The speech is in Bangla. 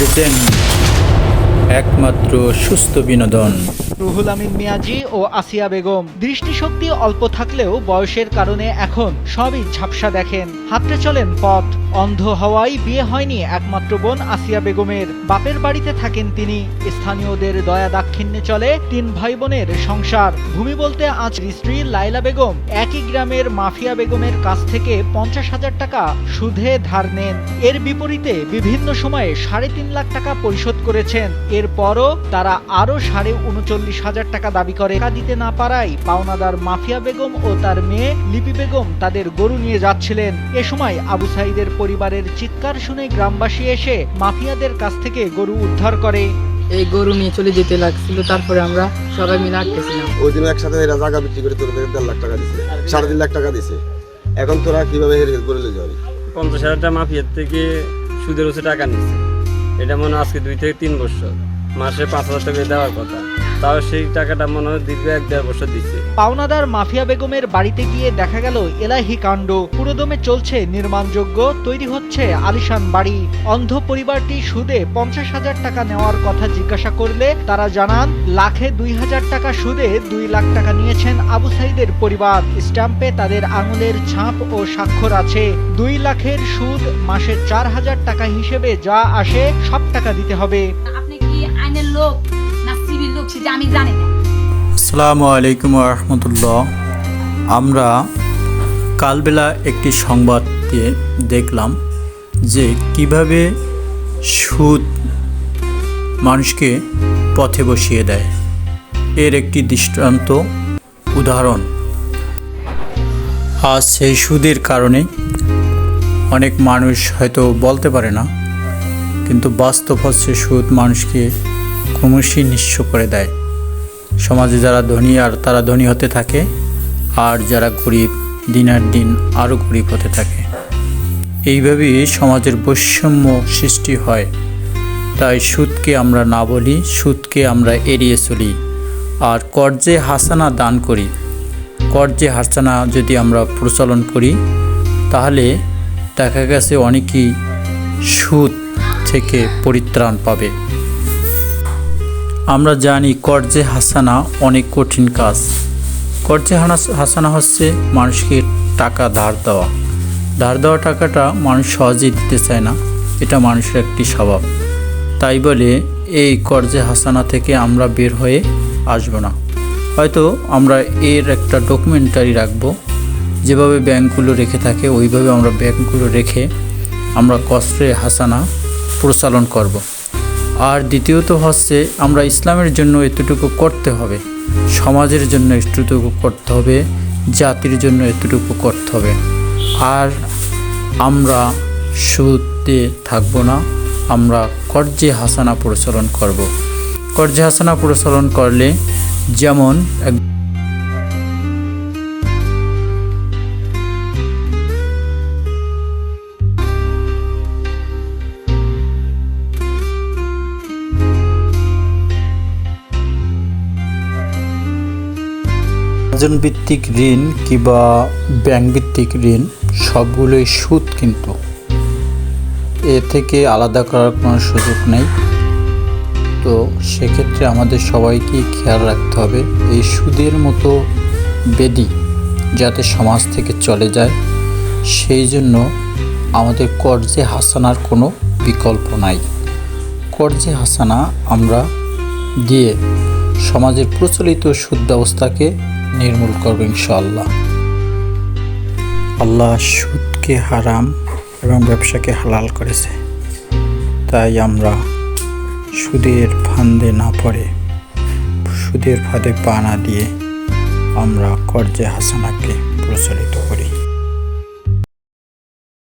pretend একমাত্র সুস্থ বিনোদন। রুহুল আমিন মিয়াজি ও আসিয়া বেগম, দৃষ্টিশক্তি অল্প থাকলেও বয়সের কারণে এখন সবই ঝাপসা দেখেন। হাতড়ে চলেন পথ, অন্ধ হওয়ায় বিয়ে হয়নি একমাত্র বোন আসিয়া বেগমের। বাপের বাড়িতে থাকেন তিনি। স্থানীয়দের দয়া দাক্ষিণ্যে চলে তিন ভাই বোনের সংসার। ভূমি বলতে আজ স্ত্রী লাইলা বেগম, একই গ্রামের মাফিয়া বেগমের কাছ থেকে পঞ্চাশ হাজার টাকা সুদে ধার নেন। এর বিপরীতে বিভিন্ন সময়ে সাড়ে তিন লাখ টাকা পরিশোধ করেছেন। এরপরও তারা আরও সাড়ে উনচল্লিশ হাজার টাকা দাবি করে। টাকা দিতে না পারায় পাওনাদার মাফিয়া বেগম ও তার মেয়ে লিপি বেগম তাদের গরু নিয়ে যাচ্ছিলেন। এ সময় আবু সাইদের পরিবারের চিৎকার শুনে গ্রামবাসী এসে মাফিয়াদের কাছ থেকে গরু উদ্ধার করে। এই গরু নিয়ে চলে যেতে লাগছিল তারপরে আমরা সবাই মিলে আটকেছিলাম। ওই দিন একসাথে এরা জায়গা বিক্রি করে তোদের দেড় লাখ টাকা দিছে সাড়ে তিন লাখ টাকা দিছে। এখন তোরা কীভাবে হেরে করে লে যাবি? পঞ্চাশ হাজার টাকা মাফিয়ার থেকে সুদের ওসে টাকা নিচ্ছে এটা মনে হয় আজকে দুই থেকে তিন বছর। মাসে পাঁচ হাজার টাকা দেওয়ার কথা। তাও সেই টাকাটা মনে হয় দীর্ঘ এক দেড় বছর দিচ্ছে। পাওনাদার মাফিয়া বেগমের বাড়িতে গিয়ে দেখা গেল এলাহি কাণ্ড। পুরোদমে চলছে নির্মাণযোগ্য, তৈরি হচ্ছে আলিশান বাড়ি। অন্ধ পরিবারটি সুদে পঞ্চাশ হাজার টাকা নেওয়ার কথা জিজ্ঞাসা করলে তারা জানান, লাখে দুই হাজার টাকা সুদে দুই লাখ টাকা নিয়েছেন আবু সাইদের পরিবার। স্ট্যাম্পে তাদের আঙুলের ছাপ ও স্বাক্ষর আছে। দুই লাখের সুদ মাসে চার হাজার টাকা হিসেবে যা আসে সব টাকা দিতে হবে। লোক না সিভিল লোক সেটা আমি জানি না। আসসালামু আলাইকুম রহমতুল্লাহ। আমরা কালবেলা একটি সংবাদ দিয়ে দেখলাম যে কীভাবে সুদ মানুষকে পথে বসিয়ে দেয়। এর একটি দৃষ্টান্ত উদাহরণ। আজ সেই সুদের কারণে অনেক মানুষ হয়তো বলতে পারে না, কিন্তু বাস্তব হচ্ছে সুদ মানুষকে ক্রমশই নিঃস্ব করে দেয়। সমাজে যারা ধনী আর তারা ধনী হতে থাকে, আর যারা গরিব, দিনের দিন আরও গরিব হতে থাকে। এইভাবেই সমাজের বৈষম্য সৃষ্টি হয়। তাই সুদকে আমরা না বলি, সুদকে আমরা এড়িয়ে চলি। আর কর্জে হাসানা দান করি কর্জে হাসানা যদি আমরা প্রচলন করি, তাহলে দেখা গেছে অনেকেই সুদ থেকে পরিত্রাণ পাবে। আমরা জানি কর্জে হাসানা অনেক কঠিন কাজ। কর্জে হাসানা হচ্ছে মানুষকে টাকা ধার দেওয়া। ধার দেওয়া টাকাটা মানুষ সহজেই দিতে চায় না। এটা মানুষের একটি স্বভাব। তাই বলে এই কর্জে হাসানা থেকে আমরা বের হয়ে আসব না। হয়তো আমরা এর একটা ডকুমেন্টারি রাখব। যেভাবে ব্যাংকগুলো রেখে থাকে, ওইভাবে আমরা ব্যাংকগুলো রেখে আমরা কষ্টে হাসানা প্রচালন করব। আর দ্বিতীয়ত হচ্ছে, আমরা ইসলামের জন্য এতটুকু করতে হবে, সমাজের জন্য এতটুকু করতে হবে, জাতির জন্য এতটুকু করতে হবে আর আমরা সুদে থাকব না, আমরা কর্জে হাসানা প্রচলন করব। কর্জে হাসানা প্রচলন করলে যেমন এক অর্জন ভিত্তিক ঋণ কিংবা ব্যাংক ভিত্তিক ঋণ, সবগুলোই সুদ কিন্তু। এ থেকে আলাদা করার কোনো সুযোগ নেই। তো সেক্ষেত্রে আমাদের সবাইকে খেয়াল রাখতে হবে, এই সুদের মতো বেদি যাতে সমাজ থেকে চলে যায়, সেই জন্য আমাদের কর্জে হাসানার কোনো বিকল্প নাই। কর্জে হাসানা আমরা দিয়ে সমাজের প্রচলিত সুদ ব্যবস্থাকে নির্মূল করবে ইনশাআল্লাহ। আল্লাহ সুদকে হারাম এবং ব্যবসাকে হালাল করেছে। তাই আমরা সুদের ফান্দে না পড়ে, সুদের ফাঁদে পা না দিয়ে আমরা কর্জে হাসানাকে প্রচলিত করি।